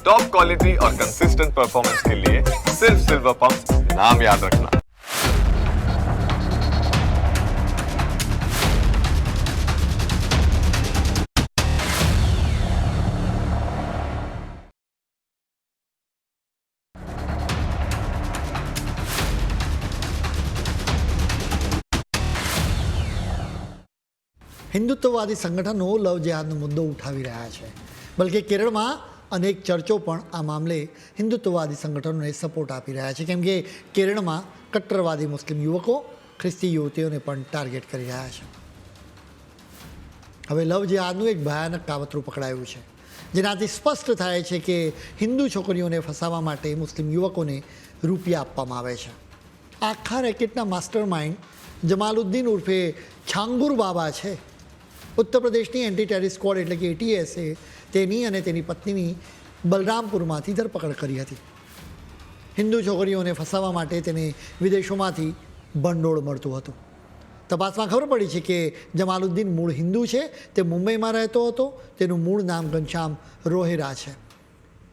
Top quality और consistent performance के लिए सिर्फ सिल्वर पंप नाम याद रखना હિન્દુત્વવાદી સંગઠનો લવ જેહાદનો મુદ્દો ઉઠાવી રહ્યા છે બલકે કેરળમાં અનેક ચર્ચો પણ આ મામલે હિન્દુત્વવાદી સંગઠનોને સપોર્ટ આપી રહ્યા છે. કેમ કે કેરળમાં કટ્ટરવાદી મુસ્લિમ યુવકો ખ્રિસ્તી યુવતીઓને પણ ટાર્ગેટ કરી રહ્યા છે. હવે લવ જેહાદનું એક ભયાનક કાવતરું પકડાયું છે, જેનાથી સ્પષ્ટ થાય છે કે હિન્દુ છોકરીઓને ફસાવવા માટે મુસ્લિમ યુવકોને રૂપિયા આપવામાં આવે છે. આખા રેકેટના માસ્ટર માઇન્ડ જમાલુદ્દીન ઉર્ફે છાંગુર બાબા છે. ઉત્તર પ્રદેશની એન્ટી ટેરિસ સ્ક્વોડ એટલે કે એટીએસે તેની અને તેની પત્નીની બલરામપુરમાંથી ધરપકડ કરી હતી. હિન્દુ છોકરીઓને ફસાવવા માટે તેને વિદેશોમાંથી ભંડોળ મળતું હતું. તપાસમાં ખબર પડી છે કે જમાલુદ્દીન મૂળ હિન્દુ છે, તે મુંબઈમાં રહેતો હતો, તેનું મૂળ નામ ઘનશ્યામ રોહેરા છે.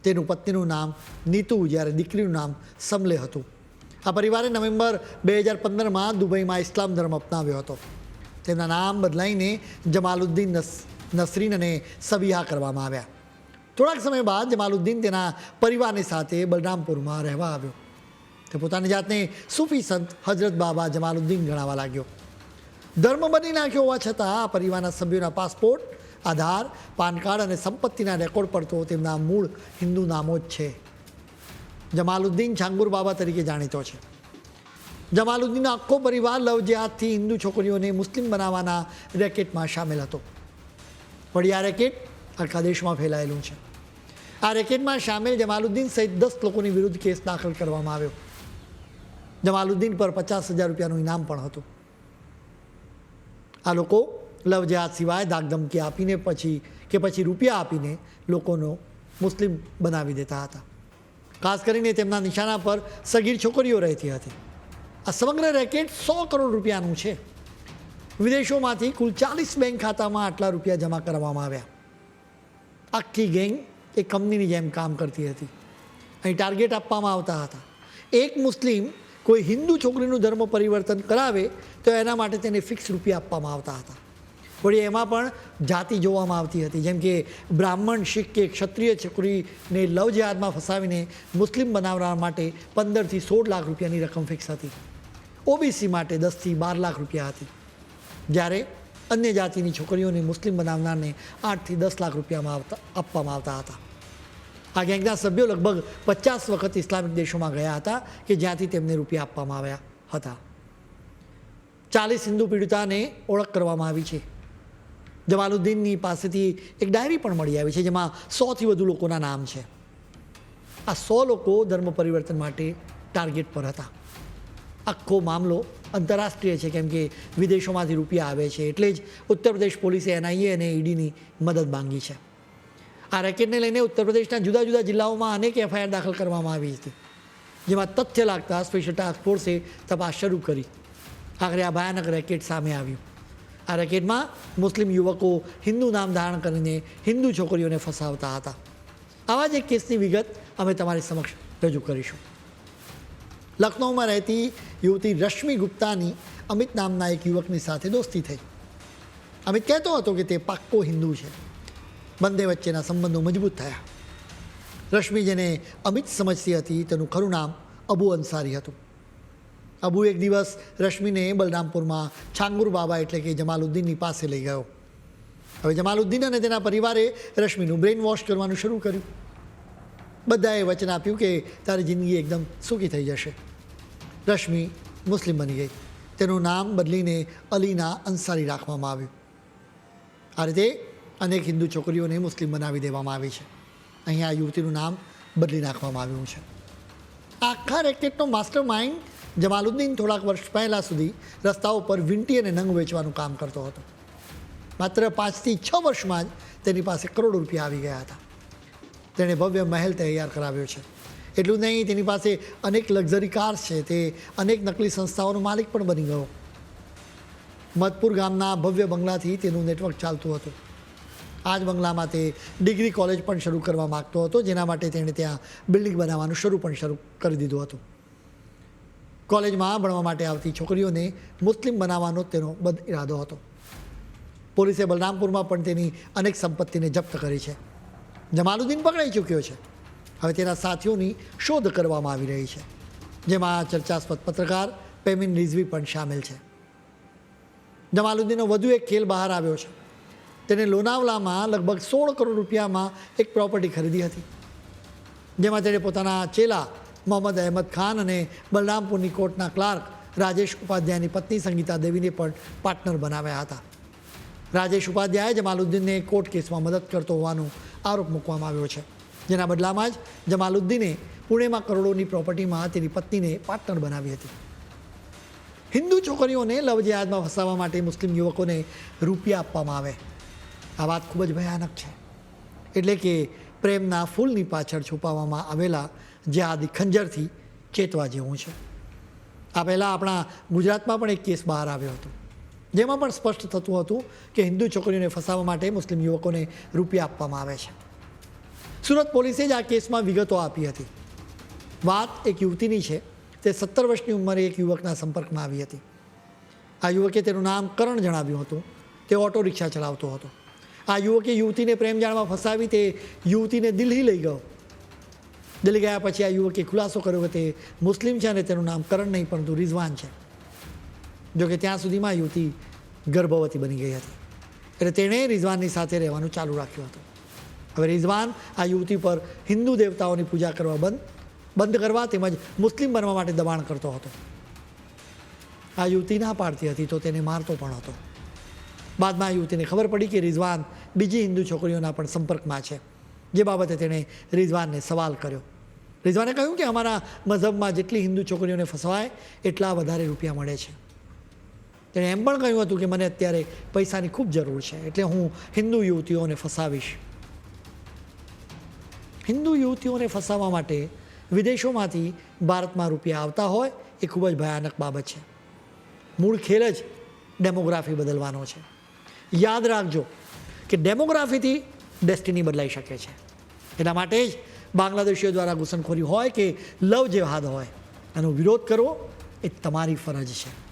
તેનું પત્નીનું નામ નીતુ, જ્યારે દીકરીનું નામ સમલે હતું. આ પરિવારે નવેમ્બર બે હજાર પંદરમાં દુબઈમાં ઇસ્લામ ધર્મ અપનાવ્યો હતો. તેના નામ બદલાઈને જમાલુદ્દીન નસ સબિયા કરવામાં આવ્યા. થોડાક સમય બાદ જમાલુદ્દીન તેના પરિવારની સાથે બલરામપુરમાં રહેવા આવ્યો. તે પોતાની જાતને સૂફી સંત હજરત બાબા જમાલુદ્દીન ગણાવા લાગ્યો. ધર્મ બની નાખ્યો હોવા છતાં આ પરિવારના સભ્યોના પાસપોર્ટ, આધાર, પાન કાર્ડ અને સંપત્તિના રેકોર્ડ પર તો તેમના મૂળ હિન્દુ નામો જ છે. જમાલુદ્દીન છાંગુર બાબા તરીકે જાણીતો છે. જમાલુદ્દીનનો આખો પરિવાર લવજિયાદથી હિન્દુ છોકરીઓને મુસ્લિમ બનાવવાના રેકેટમાં સામેલ હતો. વળી આ રેકેટ આખા દેશમાં ફેલાયેલું છે. આ રેકેટમાં સામેલ જમાલુદ્દીન સહિત દસ લોકોની વિરુદ્ધ કેસ દાખલ કરવામાં આવ્યો. જમાલુદ્દીન પર પચાસ હજાર રૂપિયાનું ઇનામ પણ હતું. આ લોકો લવજેહાદ સિવાય દાગધમકી આપીને પછી કે પછી રૂપિયા આપીને લોકોનો મુસ્લિમ બનાવી દેતા હતા. ખાસ કરીને તેમના નિશાના પર સગીર છોકરીઓ રહેતી હતી. આ સમગ્ર રેકેટ સો કરોડ રૂપિયાનું છે. વિદેશોમાંથી કુલ ચાલીસ બેંક ખાતામાં આટલા રૂપિયા જમા કરવામાં આવ્યા. આખી ગેંગ એ કંપનીની જેમ કામ કરતી હતી. અહીં ટાર્ગેટ આપવામાં આવતા હતા. એક મુસ્લિમ કોઈ હિન્દુ છોકરીનું ધર્મ પરિવર્તન કરાવે તો એના માટે તેને ફિક્સ રૂપિયા આપવામાં આવતા હતા. વળી એમાં પણ જાતિ જોવામાં આવતી હતી. જેમ કે બ્રાહ્મણ, શીખ કે ક્ષત્રિય છોકરીને લવ જેહાદમાં ફસાવીને મુસ્લિમ બનાવવા માટે પંદરથી સોળ લાખ રૂપિયાની રકમ ફિક્સ હતી. ઓબીસી માટે દસથી બાર લાખ રૂપિયા હતી. જ્યારે અન્ય જાતિની છોકરીઓને મુસ્લિમ બનાવનારને આઠથી દસ લાખ રૂપિયામાં આવતા, આપવામાં આવતા હતા. આ ગેંગના સભ્યો લગભગ પચાસ વખત ઇસ્લામિક દેશોમાં ગયા હતા કે જ્યાંથી તેમને રૂપિયા આપવામાં આવ્યા હતા. ચાલીસ હિન્દુ પીડિતાને ઓળખ કરવામાં આવી છે. જમાલુદ્દીનની પાસેથી એક ડાયરી પણ મળી આવી છે જેમાં સોથી વધુ લોકોના નામ છે. આ સો લોકો ધર્મ પરિવર્તન માટે ટાર્ગેટ પર હતા. આખો મામલો આંતરરાષ્ટ્રીય છે, કેમ કે વિદેશોમાંથી રૂપિયા આવે છે, એટલે જ ઉત્તર પ્રદેશ પોલીસે એનઆઈએ અને ઈડીની મદદ માંગી છે. આ રેકેટને લઈને ઉત્તર પ્રદેશના જુદા જુદા જિલ્લાઓમાં અનેક એફઆઈઆર દાખલ કરવામાં આવી હતી, જેમાં તથ્ય લાગતા સ્પેશિયલ ટાસ્ક ફોર્સે તપાસ શરૂ કરી. આખરે આ ભયાનક રેકેટ સામે આવ્યું. આ રેકેટમાં મુસ્લિમ યુવકો હિન્દુ નામ ધારણ કરીને હિન્દુ છોકરીઓને ફસાવતા હતા. આવા જ એક કેસની વિગત અમે તમારી સમક્ષ રજૂ કરીશું. લખનૌમાં રહેતી યુવતી રશ્મિ ગુપ્તાની અમિત નામના એક યુવકની સાથે દોસ્તી થઈ. અમિત કહેતો હતો કે તે પાક્કો હિન્દુ છે. બંને વચ્ચેના સંબંધો મજબૂત થયા. રશ્મિ જેને અમિત સમજતી હતી, તેનું ખરું નામ અબુ અંસારી હતું. અબુ એક દિવસ રશ્મિને બલરામપુરમાં છાંગુર બાબા એટલે કે જમાલુદ્દીનની પાસે લઈ ગયો. હવે જમાલુદ્દીન અને તેના પરિવારે રશ્મિનું બ્રેઇન વોશ કરવાનું શરૂ કર્યું. બધાએ વચન આપ્યું કે તારી જિંદગી એકદમ સુખી થઈ જશે. રશ્મિ મુસ્લિમ બની ગઈ. તેનું નામ બદલીને અલીના અંસારી રાખવામાં આવ્યું. આ રીતે અનેક હિન્દુ છોકરીઓને મુસ્લિમ બનાવી દેવામાં આવી છે. અહીંયા આ યુવતીનું નામ બદલી નાખવામાં આવ્યું છે. આખા રેકેટનો માસ્ટર માઇન્ડ જમાલુદ્દીન થોડાક વર્ષ પહેલાં સુધી રસ્તાઓ પર વીંટી અને નંગ વેચવાનું કામ કરતો હતો. માત્ર પાંચથી છ વર્ષમાં જ તેની પાસે કરોડો રૂપિયા આવી ગયા હતા. તેણે ભવ્ય મહેલ તૈયાર કરાવ્યો છે. એટલું નહીં, તેની પાસે અનેક લક્ઝરી કાર્સ છે, તે અનેક નકલી સંસ્થાઓનો માલિક પણ બની ગયો. મધપુર ગામના ભવ્ય બંગલાથી તેનું નેટવર્ક ચાલતું હતું. આ જ બંગલામાં તે ડિગ્રી કોલેજ પણ શરૂ કરવા માગતો હતો, જેના માટે તેણે ત્યાં બિલ્ડિંગ બનાવવાનું શરૂ પણ શરૂ કરી દીધું હતું. કોલેજમાં ભણવા માટે આવતી છોકરીઓને મુસ્લિમ બનાવવાનો તેનો બદ ઇરાદો હતો. પોલીસે બલરામપુરમાં પણ તેની અનેક સંપત્તિને જપ્ત કરી છે. જમાલુદ્દીન પકડાઈ ચૂક્યો છે. હવે તેના સાથીઓની શોધ કરવામાં આવી રહી છે, જેમાં ચર્ચાસ્પદ પત્રકાર પેમિન રિઝવી પણ સામેલ છે. જમાલુદ્દીનનો વધુ એક ખેલ બહાર આવ્યો છે. તેને લોનાવલામાં લગભગ સોળ કરોડ રૂપિયામાં એક પ્રોપર્ટી ખરીદી હતી, જેમાં તેણે પોતાના ચેલા મોહમ્મદ અહેમદ ખાન અને બલરામપુરની કોર્ટના ક્લાર્ક રાજેશ ઉપાધ્યાયની પત્ની સંગીતા દેવીને પણ પાર્ટનર બનાવ્યા હતા. રાજેશ ઉપાધ્યાયે જમાલુદ્દીનને કોર્ટ કેસમાં મદદ કરતો હોવાનો આરોપ મૂકવામાં આવ્યો છે. જેના બદલામાં જ જમાલુદ્દીને પુણેમાં કરોડોની પ્રોપર્ટીમાં તેની પત્નીને પાર્ટનર બનાવી હતી. હિન્દુ છોકરીઓને લવજિયાદમાં ફસાવવા માટે મુસ્લિમ યુવકોને રૂપિયા આપવામાં આવે. આ વાત ખૂબ જ ભયાનક છે. એટલે કે પ્રેમના ફૂલની પાછળ છુપાવવામાં આવેલા જિહાદી ખંજરથી ચેતવા જેવું છે. આ પહેલાં આપણા ગુજરાતમાં પણ એક કેસ બહાર આવ્યો હતો. જેમાં પણ સ્પષ્ટ થતું હતું કે હિન્દુ છોકરીઓને ફસાવવા માટે મુસ્લિમ યુવકોને રૂપિયા આપવામાં આવે છે. સુરત પોલીસે જ આ કેસમાં વિગતો આપી હતી. વાત એક યુવતીની છે. તે સત્તર વર્ષની ઉંમરે એક યુવકના સંપર્કમાં આવી હતી. આ યુવકે તેનું નામ કરણ જણાવ્યું હતું. તે ઓટો રિક્ષા ચલાવતો હતો. આ યુવકે યુવતીને પ્રેમ જાણવા ફસાવી તે યુવતીને દિલ્હી લઈ ગયો. દિલ્હી ગયા પછી આ યુવકે ખુલાસો કર્યો કે તે મુસ્લિમ છે અને તેનું નામ કરણ નહીં, પરંતુ રિઝવાન છે. જોકે ત્યાં સુધીમાં યુવતી ગર્ભવતી બની ગઈ હતી. એટલે તેણે રિઝવાનની સાથે રહેવાનું ચાલુ રાખ્યું હતું. હવે રિઝવાન આ યુવતી પર હિન્દુ દેવતાઓની પૂજા કરવા બંધ બંધ કરવા તેમજ મુસ્લિમ બનવા માટે દબાણ કરતો હતો. આ યુવતી ના પાડતી હતી તો તેને મારતો પણ હતો. બાદમાં યુવતીને ખબર પડી કે રિઝવાન બીજી હિન્દુ છોકરીઓના પણ સંપર્કમાં છે. જે બાબતે તેણે રિઝવાનને સવાલ કર્યો. રિઝવાને કહ્યું કે અમારા મઝહબમાં જેટલી હિન્દુ છોકરીઓને ફસવાય, એટલા વધારે રૂપિયા મળે છે. તેણે એમ પણ કહ્યું હતું કે મને અત્યારે પૈસાની ખૂબ જરૂર છે, એટલે હું હિન્દુ યુવતીઓને ફસાવીશ. હિન્દુ યુવતીઓને ફસાવવા માટે વિદેશોમાંથી ભારતમાં રૂપિયા આવતા હોય, એ ખૂબ જ ભયાનક બાબત છે. મૂળ ખેલ જ ડેમોગ્રાફી બદલવાનો છે. યાદ રાખજો કે ડેમોગ્રાફીથી ડેસ્ટિની બદલાઈ શકે છે. એના માટે જ બાંગ્લાદેશીઓ દ્વારા ઘૂસણખોરી હોય કે લવ જેહાદ હોય, એનો વિરોધ કરવો એ તમારી ફરજ છે.